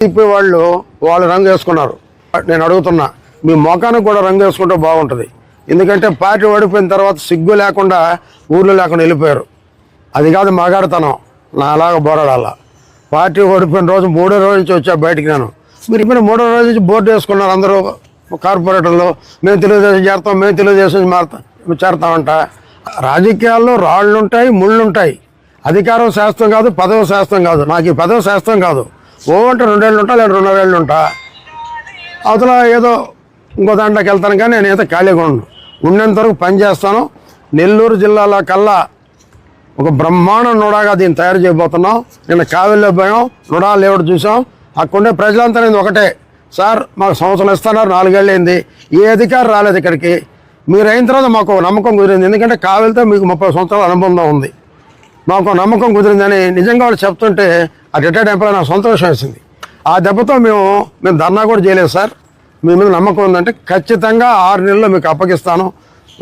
TDP వాళ్ళు వాళ్ళు రంగు వేసుకున్నారు. నేను అడుగుతున్నా మీ మొఖానికి కూడా రంగు వేసుకుంటే బాగుంటుంది. ఎందుకంటే పార్టీ ఓడిపోయిన తర్వాత సిగ్గు లేకుండా ఊర్లో లేకుండా వెళ్ళిపోయారు. అది కాదు మగాడతనం నా అలాగ బోరాడాల పార్టీ ఓడిపోయిన రోజు మూడో రోజు నుంచి వచ్చా బయటికి నేను. మీరు ఇప్పుడు మూడో రోజు నుంచి బోర్డు వేసుకున్నారు అందరూ కార్పొరేటర్లు. మేము తెలుగుదేశం చేస్తాం మేము తెలుగుదేశం మారుతాం చేరుతామంట. రాజకీయాల్లో రాళ్ళు ఉంటాయి ముళ్ళు ఉంటాయి అధికారం శాస్త్రం కాదు పదవి శాస్త్రం కాదు. నాకు ఈ పదవి శాస్త్రం కాదు. ఓ అంటే రెండేళ్ళు ఉంటా లేదా వేళ్ళు ఉంటా అవతల ఏదో ఇంకో దాంట్లోకి వెళ్తాను కానీ నేనైతే ఖాళీగా ఉండను ఉన్నంత వరకు పని చేస్తాను. నెల్లూరు జిల్లాలో కల్లా ఒక బ్రహ్మాండ నుడాగా దీన్ని తయారు చేయబోతున్నాం. నిన్న కావెల్లో పోయాం నుడా లేవుడు చూసాం. అక్కడుండే ప్రజలంతా నేను ఒకటే. సార్ మాకు సంవత్సరం ఇస్తున్నారు నాలుగేళ్ళైంది. ఏ అధికారి రాలేదు ఇక్కడికి. మీరు అయిన తర్వాత మాకు నమ్మకం కుదిరింది. ఎందుకంటే కావిలతో మీకు ముప్పై సంవత్సరాల అనుబంధం ఉంది. మాకు నమ్మకం కుదిరిందని నిజంగా వాళ్ళు చెప్తుంటే ఆ రిటైర్డ్ ఎంప్లాయ్ నాకు సంతోషం వేసింది. ఆ దెబ్బతో మేము మేము ధర్నా కూడా చేయలేదు సార్. మీ మీద నమ్మకం ఉందంటే ఖచ్చితంగా ఆరు నెలల్లో మీకు అప్పగిస్తాను.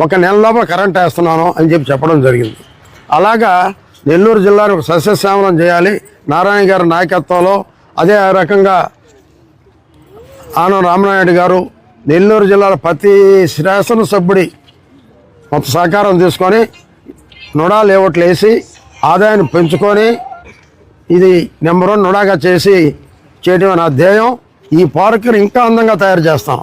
ఒక నెల లోపల కరెంట్ వేస్తున్నాను అని చెప్పి చెప్పడం జరిగింది. అలాగా నెల్లూరు జిల్లాను ఒక సస్యశ్యామలం చేయాలి. నారాయణ గారి నాయకత్వంలో అదే రకంగా ఆనం రామనాయుడు గారు నెల్లూరు జిల్లాలో ప్రతి శాసనసభ్యుడి మొత్తం సహకారం తీసుకొని నుడా లేఅవుట్లు వేసి ఆదాయాన్ని పెంచుకొని ఇది నెంబర్ వన్ నుడాగా చేసి చేయడం నా ధ్యేయం. ఈ పార్కుని ఇంకా అందంగా తయారు చేస్తాం.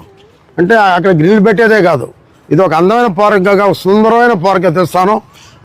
అంటే అక్కడ గ్రిల్ పెట్టేదే కాదు. ఇది ఒక అందమైన పార్క్గా సుందరమైన పార్క్ తెస్తాను.